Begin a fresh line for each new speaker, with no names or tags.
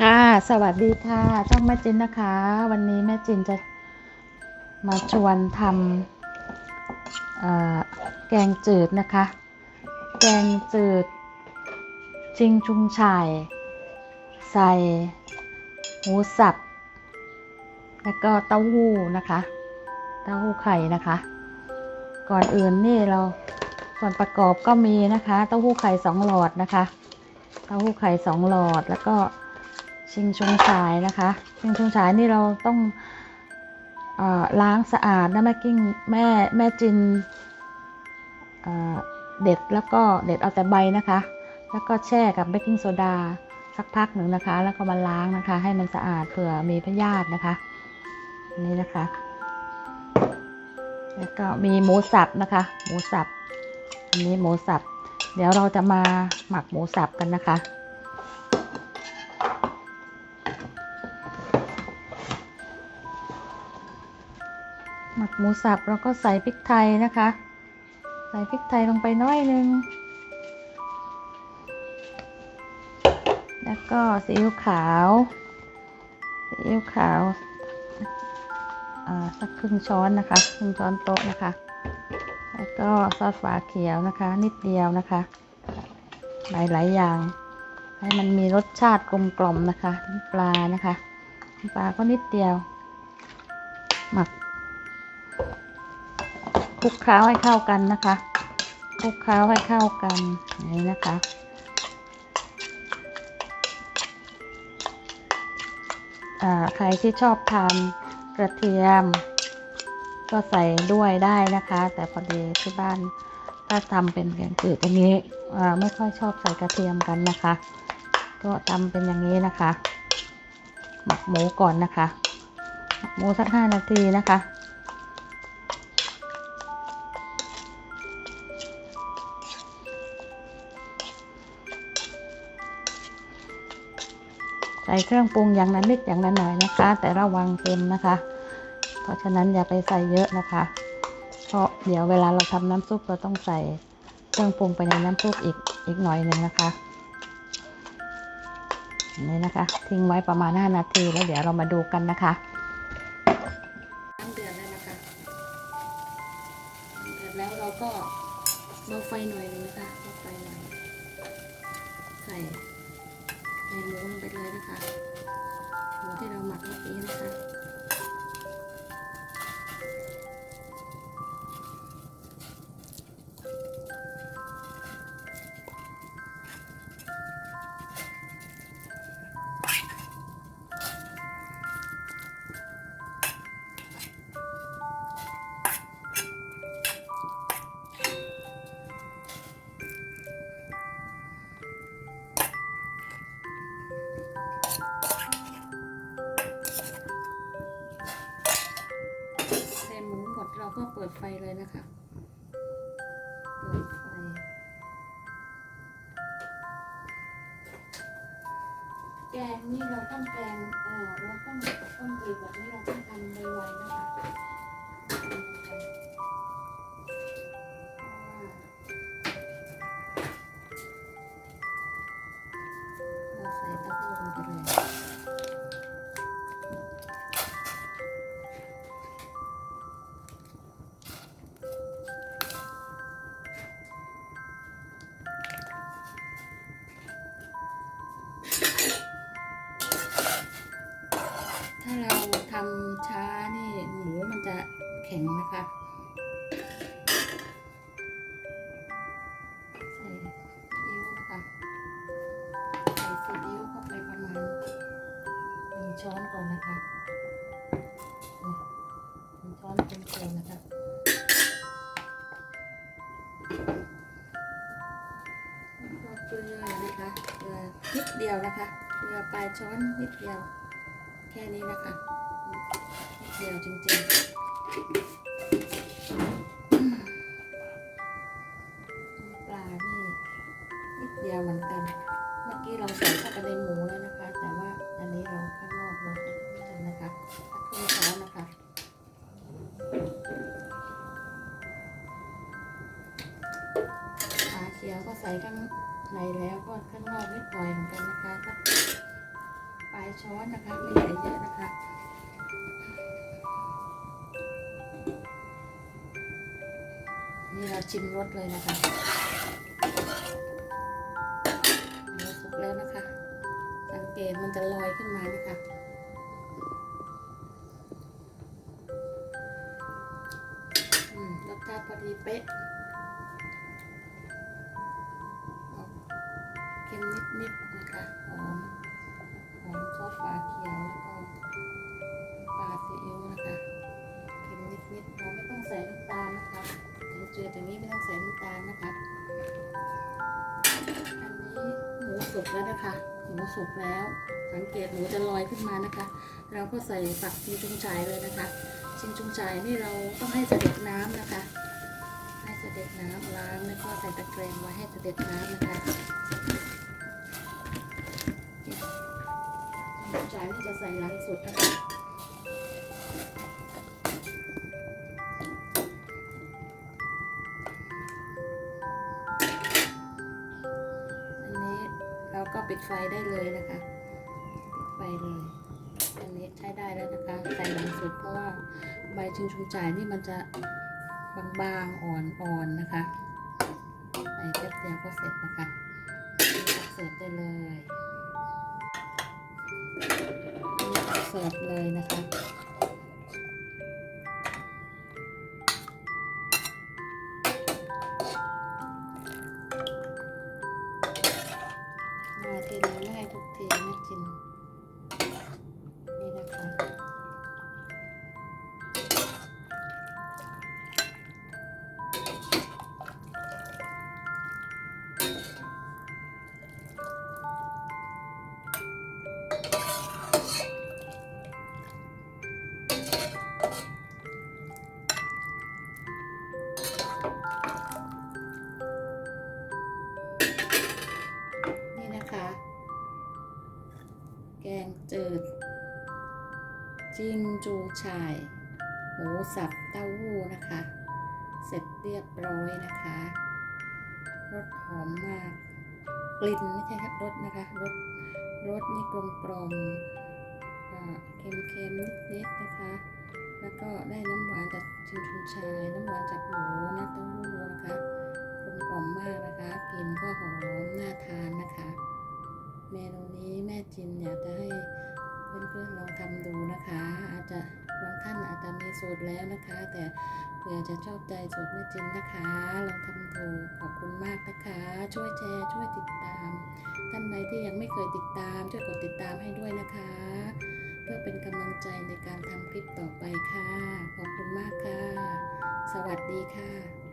ค่ะสวัสดีค่ะช่องแม่จินนะคะ วันนี้แม่จินจะมาชวนทำแกงจืดนะคะ แกงจืดชิงชุงช่าย ใส่หมูสับ แล้วก็เต้าหู้นะคะ เต้าหู้ไข่นะคะ ก่อนอื่นนี่เราส่วนประกอบก็มีนะคะ เต้าหู้ไข่สองหลอดนะคะ เต้าหู้ไข่สองหลอด แล้วก็ชิงชงฉายนะคะ ชิงชงฉายนี่เราต้องอล้างสะอาดนะแม่กิ้งแม่แม่จินเด็ดแล้วก็เด็ดเอาแต่ใบนะคะ แล้วก็แช่กับเบกกิ้งโซดาสักพักหนึ่งนะคะ แล้วก็มาล้างนะคะ ให้มันสะอาดเผื่อมีพยาธินะคะ นี่นะคะ แล้วก็มีหมูสับนะคะ หมูสับ อันนี้หมูสับ เดี๋ยวเราจะมาหมักหมูสับกันนะคะ หมักหมูสับแล้วก็ใส่พริกไทยนะคะ ใส่พริกไทยลงไปน้อยนึง แล้วก็ซีอิ๊วขาวซีอิ๊วขาวอ่าสักครึ่งช้อนนะคะ ครึ่งช้อนโต๊ะนะคะ ก็ซอสฝาเขียวนะคะ นิดเดียวนะคะ หลายๆอย่าง ให้มันมีรสชาติกลมกล่อมนะคะน้ำปลานะคะปลาก็นิดเดียว หมักคลุกเคล้าให้เข้ากันนะคะคลุกเคล้าให้เข้ากันนี้นะคะอ่าใครที่ชอบทานกระเทียม ก็ใส่ด้วยได้นะคะ แต่พอดีที่บ้านถ้าทำเป็นแกงจืดอย่างนี้ไม่ค่อยชอบใส่กระเทียมกันนะคะ ก็ทำเป็นอย่างนี้นะคะ หมักหมูก่อนนะคะ หมักหมูสักห้านาทีนะคะใส่เครื่องปรุงอย่างนั้นนิดอย่างนั้นหน่อยนะคะ แต่ระวังเค็มนะคะ เพราะฉะนั้นอย่าไปใส่เยอะนะคะ เพราะเดี๋ยวเวลาเราทำน้ำซุปเราต้องใส่เครื่องปรุงไปในน้ำซุปอีกอีกหน่อยหนึ่งนะคะนี่นะคะ ทิ้งไว้ประมาณ 5 นาทีแล้วเดี๋ยวเรามาดูกันนะคะน้ำเดือดแล้วนะคะเดือดแล้วเราก็เบาไฟหน่อยนึง เราก็เปิดไฟเลยนะคะ เปิดไฟ แกงนี่เราต้องแกงเอ่อเราต้องต้มจืดแบบนี้เรา จะแข็งนะคะ ใส่ซีอิ๊วนะคะ ใส่ซีอิ๊วเข้าไปประมาณหนึ่งช้อนก่อนนะคะหนึ่งช้อนเต็มๆนะคะเกลือนะคะเกลือนิดเดียวนะคะเกลือปลายช้อนนิดเดียว แค่นี้นะคะนิดเดียวจริงๆอืมน้ำ ปลานี่นิดเดียวเหมือนกัน เมื่อกี้เราใส่เข้าไปในหมูแล้วนะคะ แต่ว่าอันนี้เราข้างนอกเรากันนะคะสักครึ่งช้อนนะคะฝาเขียวก็ใส่ข้างในแล้วก็ข้างนอกนิดหน่อยเหมือนกันนะคะปลายช้อนนะคะไม่ใหญ่เยอะนะคะ นี่เราชิมรสเลยนะคะหมูสุกแล้วนะคะ สังเกตมันจะลอยขึ้นมานะคะรสชาติพอดีเป๊ะเค็มนิดๆนะคะ หอม หอมซอสฝาเขียวแล้วก็ เจืออย่างนี้ไม่ต้องใส่น้ำตาลนะคะ อันนี้หมูสุกแล้วนะคะ หมูสุกแล้ว สังเกตหมูจะลอยขึ้นมานะคะ เราก็ใส่ฝักชีจุงชายเลยนะคะชิงจุงชายนี่เราต้องให้เสด็จน้ำนะคะ ให้เสด็จน้ำล้างแล้วก็ใส่ตะแกรงไว้ให้เสด็จน้ำนะคะจุงชายนี่จะใส่หลังสุดนะคะ ปิดไฟได้เลยนะคะปิดไฟเลยอันนี้ใช้ได้แล้วนะคะใส่หลังสุดเพราะว่าใบชิงชุงจ่ายนี่มันจะบางๆอ่อนๆนะคะใส่แป๊บเดียวก็เสร็จนะคะเสิร์ฟได้เลยเสิร์ฟเลยนะคะ ไม่ให้ทุกทีไม่จินนี่ จิ้มจูชาย หมูสับเต้าหู้นะคะ เสร็จเรียบร้อยนะคะรสหอมมากกลิ่นไม่ใช่ครับรสนะคะรสรสนี่กลมกลมๆอ่าเค็มเค็มนิดนิดๆนะคะ แล้วก็ได้น้ำหวานจากชิงชุนชาย น้ำหวานจากหมูนะเต้าหู้นะคะกลมกล่อมมากนะคะกิน แล้วนะคะ แต่เผื่อจะชอบใจสูตรแม่จินนะคะลองทำดูขอบคุณมากนะคะ ช่วยแชร์ช่วยติดตาม ท่านใดที่ยังไม่เคยติดตาม ช่วยกดติดตามให้ด้วยนะคะ เพื่อเป็นกำลังใจในการทำคลิปต่อไปค่ะ ขอบคุณมากค่ะ สวัสดีค่ะ